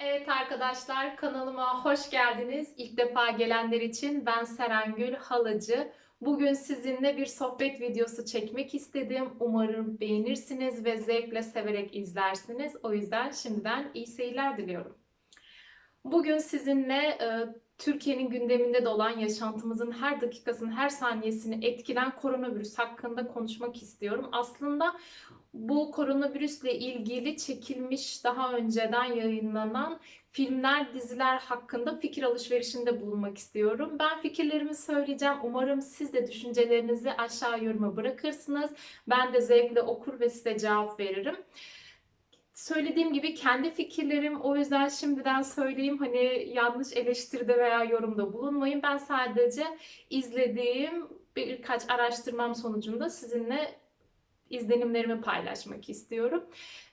Evet arkadaşlar kanalıma hoş geldiniz. İlk defa gelenler için ben Serengül Halacı. Bugün sizinle bir sohbet videosu çekmek istedim. Umarım beğenirsiniz ve zevkle severek izlersiniz. O yüzden şimdiden iyi seyirler diliyorum. Bugün sizinle e, Türkiye'nin gündeminde de olan yaşantımızın her dakikasını, her saniyesini etkilen koronavirüs hakkında konuşmak istiyorum. Aslında bu koronavirüsle ilgili çekilmiş daha önceden yayınlanan filmler, diziler hakkında fikir alışverişinde bulunmak istiyorum. Ben fikirlerimi söyleyeceğim. Umarım siz de düşüncelerinizi aşağı yoruma bırakırsınız. Ben de zevkle okur ve size cevap veririm. Söylediğim gibi kendi fikirlerim o yüzden şimdiden söyleyeyim hani yanlış eleştiride veya yorumda bulunmayın. Ben sadece izlediğim birkaç araştırmam sonucunda sizinle izlenimlerimi paylaşmak istiyorum.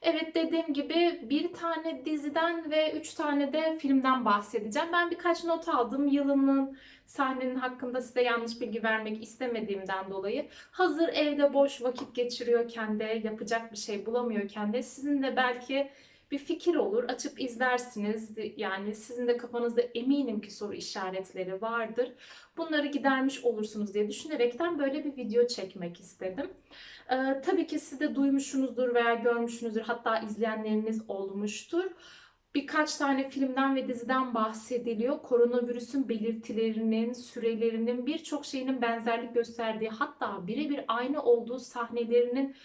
Evet dediğim gibi bir tane diziden ve üç tane de filmden bahsedeceğim. Ben birkaç not aldım. Yılının sahnenin hakkında size yanlış bilgi vermek istemediğimden dolayı. Hazır evde boş vakit geçiriyorken de yapacak bir şey bulamıyorken de sizin de belki bir fikir olur. Açıp izlersiniz. Yani sizin de kafanızda eminim ki soru işaretleri vardır. Bunları gidermiş olursunuz diye düşünerekten böyle bir video çekmek istedim. Ee, tabii ki siz de duymuşsunuzdur veya görmüşsünüzdür. Hatta izleyenleriniz olmuştur. Birkaç tane filmden ve diziden bahsediliyor. Koronavirüsün belirtilerinin, sürelerinin, birçok şeyinin benzerlik gösterdiği, hatta birebir aynı olduğu sahnelerinin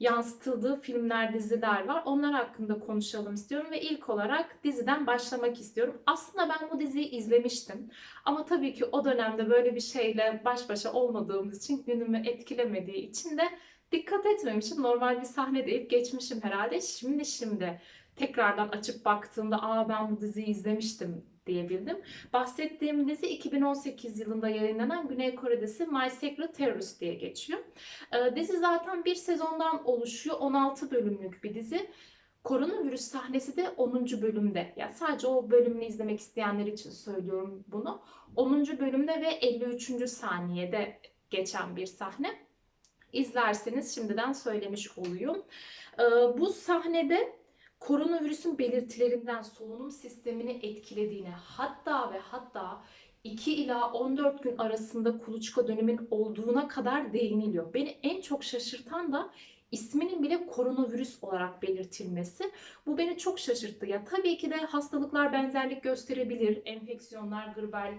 yansıtıldığı filmler, diziler var. Onlar hakkında konuşalım istiyorum ve ilk olarak diziden başlamak istiyorum. Aslında ben bu diziyi izlemiştim. Ama tabii ki o dönemde böyle bir şeyle baş başa olmadığımız için, günümü etkilemediği için de dikkat etmemişim. Normal bir sahne deyip geçmişim herhalde. Şimdi şimdi tekrardan açıp baktığımda aa ben bu diziyi izlemiştim diyebildim. Bahsettiğim dizi 2018 yılında yayınlanan Güney Kore dizisi My Secret Terrorist diye geçiyor. Ee, dizi zaten bir sezondan oluşuyor. 16 bölümlük bir dizi. Koronavirüs sahnesi de 10. bölümde. Yani sadece o bölümünü izlemek isteyenler için söylüyorum bunu. 10. bölümde ve 53. saniyede geçen bir sahne. İzlerseniz şimdiden söylemiş olayım. Ee, bu sahnede koronavirüsün belirtilerinden solunum sistemini etkilediğine hatta ve hatta 2 ila 14 gün arasında kuluçka dönemin olduğuna kadar değiniliyor. Beni en çok şaşırtan da isminin bile koronavirüs olarak belirtilmesi. Bu beni çok şaşırttı. Ya tabii ki de hastalıklar benzerlik gösterebilir. Enfeksiyonlar, gribal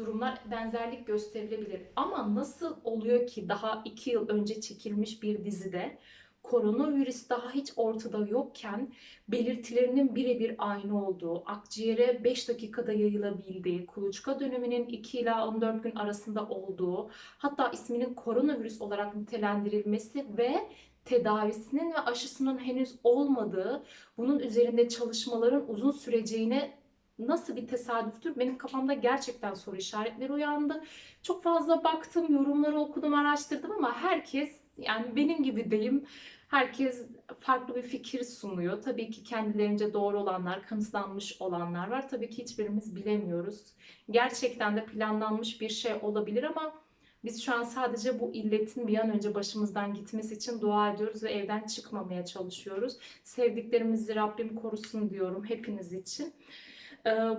durumlar benzerlik gösterilebilir. Ama nasıl oluyor ki daha 2 yıl önce çekilmiş bir dizide koronavirüs daha hiç ortada yokken belirtilerinin birebir aynı olduğu, akciğere 5 dakikada yayılabildiği, kuluçka döneminin 2 ila 14 gün arasında olduğu, hatta isminin koronavirüs olarak nitelendirilmesi ve tedavisinin ve aşısının henüz olmadığı, bunun üzerinde çalışmaların uzun süreceğine nasıl bir tesadüftür? Benim kafamda gerçekten soru işaretleri uyandı. Çok fazla baktım, yorumları okudum, araştırdım ama herkes yani benim gibi deyim herkes farklı bir fikir sunuyor. Tabii ki kendilerince doğru olanlar, kanıtlanmış olanlar var. Tabii ki hiçbirimiz bilemiyoruz. Gerçekten de planlanmış bir şey olabilir ama biz şu an sadece bu illetin bir an önce başımızdan gitmesi için dua ediyoruz ve evden çıkmamaya çalışıyoruz. Sevdiklerimizi Rabbim korusun diyorum hepiniz için.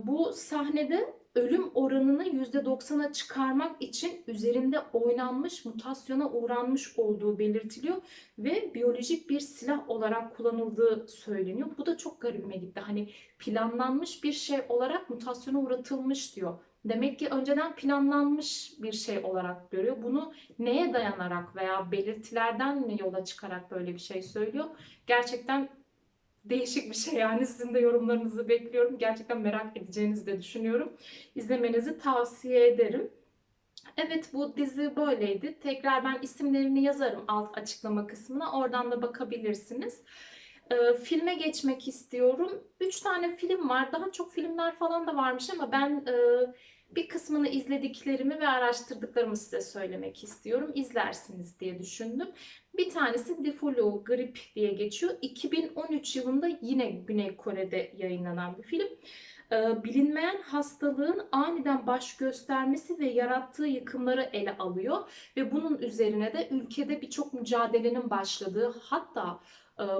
Bu sahnede ölüm oranını %90'a çıkarmak için üzerinde oynanmış, mutasyona uğranmış olduğu belirtiliyor ve biyolojik bir silah olarak kullanıldığı söyleniyor. Bu da çok garibime gitti. Hani planlanmış bir şey olarak mutasyona uğratılmış diyor. Demek ki önceden planlanmış bir şey olarak görüyor. Bunu neye dayanarak veya belirtilerden mi yola çıkarak böyle bir şey söylüyor? Gerçekten değişik bir şey yani sizin de yorumlarınızı bekliyorum. Gerçekten merak edeceğinizi de düşünüyorum. İzlemenizi tavsiye ederim. Evet bu dizi böyleydi. Tekrar ben isimlerini yazarım alt açıklama kısmına. Oradan da bakabilirsiniz. Ee, filme geçmek istiyorum. Üç tane film var. Daha çok filmler falan da varmış ama ben e, bir kısmını izlediklerimi ve araştırdıklarımı size söylemek istiyorum. İzlersiniz diye düşündüm. Bir tanesi The Grip diye geçiyor. 2013 yılında yine Güney Kore'de yayınlanan bir film. Ee, bilinmeyen hastalığın aniden baş göstermesi ve yarattığı yıkımları ele alıyor ve bunun üzerine de ülkede birçok mücadelenin başladığı hatta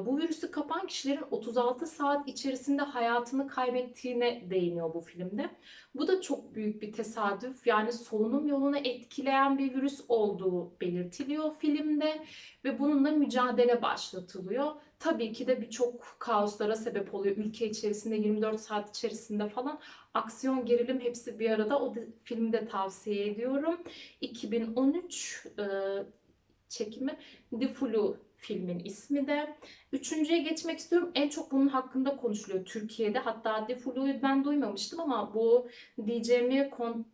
Bu virüsü kapan kişilerin 36 saat içerisinde hayatını kaybettiğine değiniyor bu filmde. Bu da çok büyük bir tesadüf. Yani solunum yolunu etkileyen bir virüs olduğu belirtiliyor filmde ve bununla mücadele başlatılıyor. Tabii ki de birçok kaoslara sebep oluyor. Ülke içerisinde 24 saat içerisinde falan aksiyon, gerilim hepsi bir arada. O filmi de tavsiye ediyorum. 2013 e, çekimi The Flu filmin ismi de. Üçüncüye geçmek istiyorum. En çok bunun hakkında konuşuluyor Türkiye'de. Hatta The Flu'yu ben duymamıştım ama bu diyeceğimi kon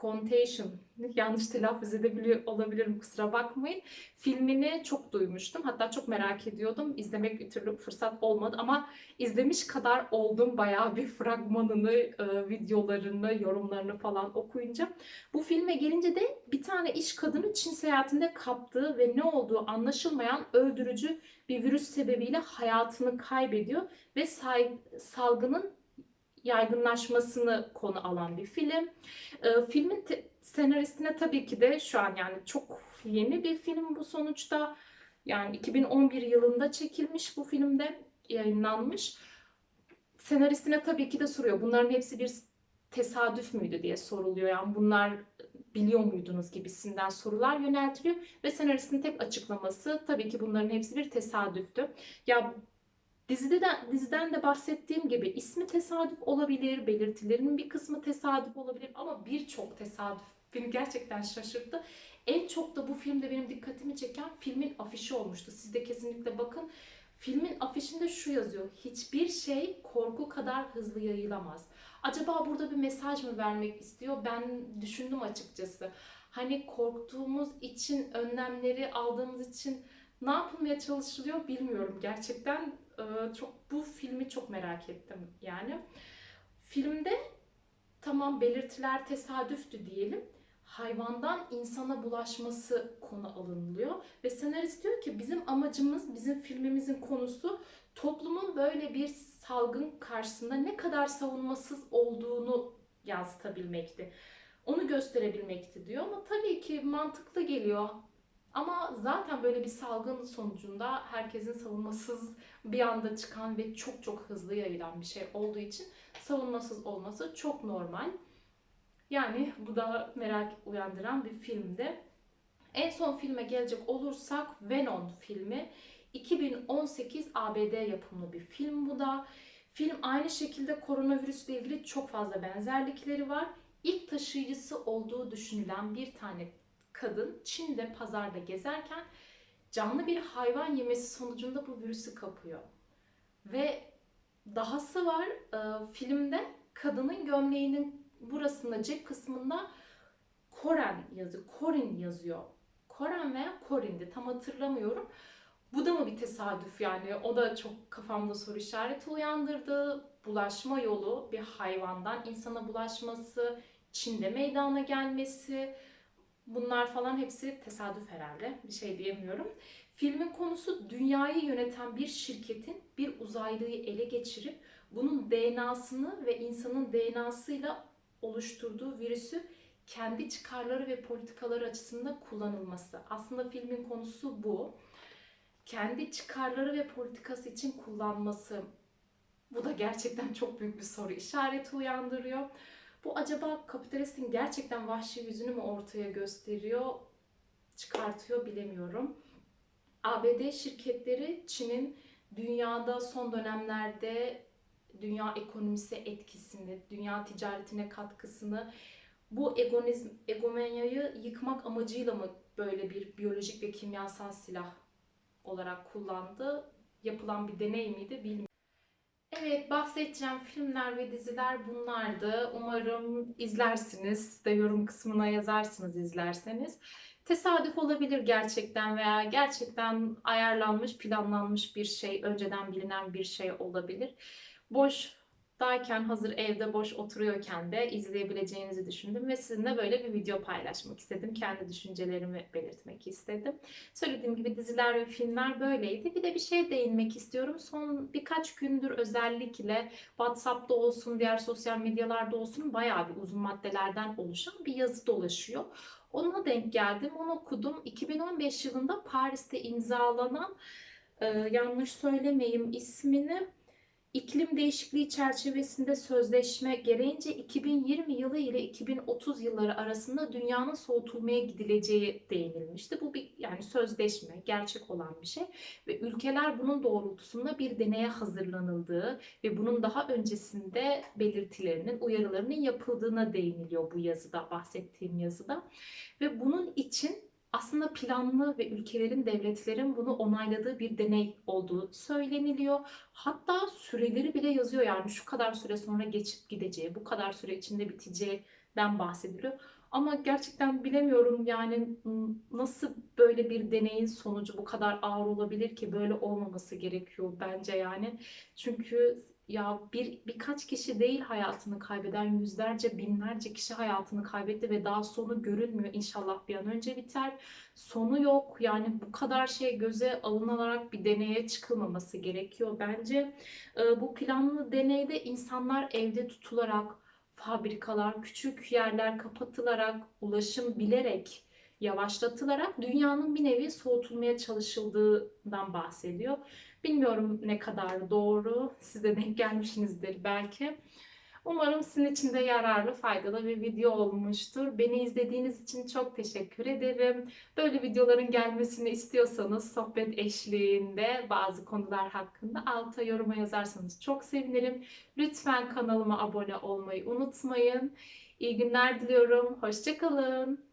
Contagion yanlış telaffuz edebiliyor olabilirim kusura bakmayın. Filmini çok duymuştum. Hatta çok merak ediyordum. İzlemek bir türlü fırsat olmadı ama izlemiş kadar oldum. Bayağı bir fragmanını, e, videolarını, yorumlarını falan okuyunca. Bu filme gelince de bir tane iş kadını Çin seyahatinde kaptığı ve ne olduğu anlaşılmayan öldürücü bir virüs sebebiyle hayatını kaybediyor ve salgının yaygınlaşmasını konu alan bir film. E, filmin senaristine tabii ki de şu an yani çok yeni bir film bu sonuçta. Yani 2011 yılında çekilmiş bu filmde yayınlanmış. Senaristine tabii ki de soruyor. Bunların hepsi bir tesadüf müydü diye soruluyor. Yani bunlar biliyor muydunuz gibisinden sorular yöneltiliyor ve senaristin tek açıklaması tabii ki bunların hepsi bir tesadüftü. Ya Dizide de, diziden de bahsettiğim gibi ismi tesadüf olabilir, belirtilerinin bir kısmı tesadüf olabilir ama birçok tesadüf beni gerçekten şaşırttı. En çok da bu filmde benim dikkatimi çeken filmin afişi olmuştu. Siz de kesinlikle bakın. Filmin afişinde şu yazıyor. Hiçbir şey korku kadar hızlı yayılamaz. Acaba burada bir mesaj mı vermek istiyor? Ben düşündüm açıkçası. Hani korktuğumuz için, önlemleri aldığımız için ne yapılmaya çalışılıyor bilmiyorum. Gerçekten e, çok bu filmi çok merak ettim yani. Filmde tamam belirtiler tesadüftü diyelim. Hayvandan insana bulaşması konu alınılıyor ve senarist diyor ki bizim amacımız, bizim filmimizin konusu toplumun böyle bir salgın karşısında ne kadar savunmasız olduğunu yansıtabilmekti. Onu gösterebilmekti diyor ama tabii ki mantıklı geliyor. Ama zaten böyle bir salgın sonucunda herkesin savunmasız bir anda çıkan ve çok çok hızlı yayılan bir şey olduğu için savunmasız olması çok normal. Yani bu da merak uyandıran bir filmdi. En son filme gelecek olursak Venom filmi 2018 ABD yapımlı bir film bu da. Film aynı şekilde koronavirüsle ilgili çok fazla benzerlikleri var. İlk taşıyıcısı olduğu düşünülen bir tane kadın Çin'de pazarda gezerken canlı bir hayvan yemesi sonucunda bu virüsü kapıyor. Ve dahası var e, filmde kadının gömleğinin burasında cep kısmında Koren yazıyor. Korin yazıyor. Koren veya Korin'di tam hatırlamıyorum. Bu da mı bir tesadüf yani? O da çok kafamda soru işareti uyandırdı. Bulaşma yolu bir hayvandan insana bulaşması, Çin'de meydana gelmesi, Bunlar falan hepsi tesadüf herhalde. Bir şey diyemiyorum. Filmin konusu dünyayı yöneten bir şirketin bir uzaylıyı ele geçirip bunun DNA'sını ve insanın DNA'sıyla oluşturduğu virüsü kendi çıkarları ve politikaları açısından kullanılması. Aslında filmin konusu bu. Kendi çıkarları ve politikası için kullanması. Bu da gerçekten çok büyük bir soru işareti uyandırıyor. Bu acaba kapitalistin gerçekten vahşi yüzünü mü ortaya gösteriyor, çıkartıyor bilemiyorum. ABD şirketleri Çin'in dünyada son dönemlerde dünya ekonomisi etkisini, dünya ticaretine katkısını, bu egonizm, egomanyayı yıkmak amacıyla mı böyle bir biyolojik ve kimyasal silah olarak kullandı? Yapılan bir deney miydi bilmiyorum. Evet, bahsedeceğim filmler ve diziler bunlardı. Umarım izlersiniz de yorum kısmına yazarsınız izlerseniz. Tesadüf olabilir gerçekten veya gerçekten ayarlanmış, planlanmış bir şey, önceden bilinen bir şey olabilir. Boşdayken, hazır evde boş oturuyorken de izleyebileceğinizi düşündüm ve sizinle böyle bir video paylaşmak istedim. Kendi düşüncelerimi belirtmek istedim. Söylediğim gibi diziler ve filmler böyleydi. Bir de bir şey değinmek istiyorum. Son birkaç gündür özellikle WhatsApp'ta olsun, diğer sosyal medyalarda olsun bayağı bir uzun maddelerden oluşan bir yazı dolaşıyor. Ona denk geldim, onu okudum. 2015 yılında Paris'te imzalanan yanlış söylemeyeyim ismini. İklim değişikliği çerçevesinde sözleşme gereğince 2020 yılı ile 2030 yılları arasında dünyanın soğutulmaya gidileceği değinilmişti. Bu bir yani sözleşme, gerçek olan bir şey ve ülkeler bunun doğrultusunda bir deneye hazırlanıldığı ve bunun daha öncesinde belirtilerinin, uyarılarının yapıldığına değiniliyor bu yazıda, bahsettiğim yazıda. Ve bunun için aslında planlı ve ülkelerin, devletlerin bunu onayladığı bir deney olduğu söyleniliyor. Hatta süreleri bile yazıyor yani şu kadar süre sonra geçip gideceği, bu kadar süre içinde biteceğinden bahsediliyor. Ama gerçekten bilemiyorum yani n- nasıl böyle bir deneyin sonucu bu kadar ağır olabilir ki böyle olmaması gerekiyor bence yani. Çünkü ya bir birkaç kişi değil hayatını kaybeden yüzlerce binlerce kişi hayatını kaybetti ve daha sonu görünmüyor. İnşallah bir an önce biter. Sonu yok. Yani bu kadar şey göze alınarak bir deneye çıkılmaması gerekiyor bence. Ee, bu planlı deneyde insanlar evde tutularak, fabrikalar, küçük yerler kapatılarak, ulaşım bilerek yavaşlatılarak dünyanın bir nevi soğutulmaya çalışıldığından bahsediyor. Bilmiyorum ne kadar doğru. Siz de denk gelmişsinizdir belki. Umarım sizin için de yararlı, faydalı bir video olmuştur. Beni izlediğiniz için çok teşekkür ederim. Böyle videoların gelmesini istiyorsanız sohbet eşliğinde bazı konular hakkında alta yoruma yazarsanız çok sevinirim. Lütfen kanalıma abone olmayı unutmayın. İyi günler diliyorum. Hoşçakalın.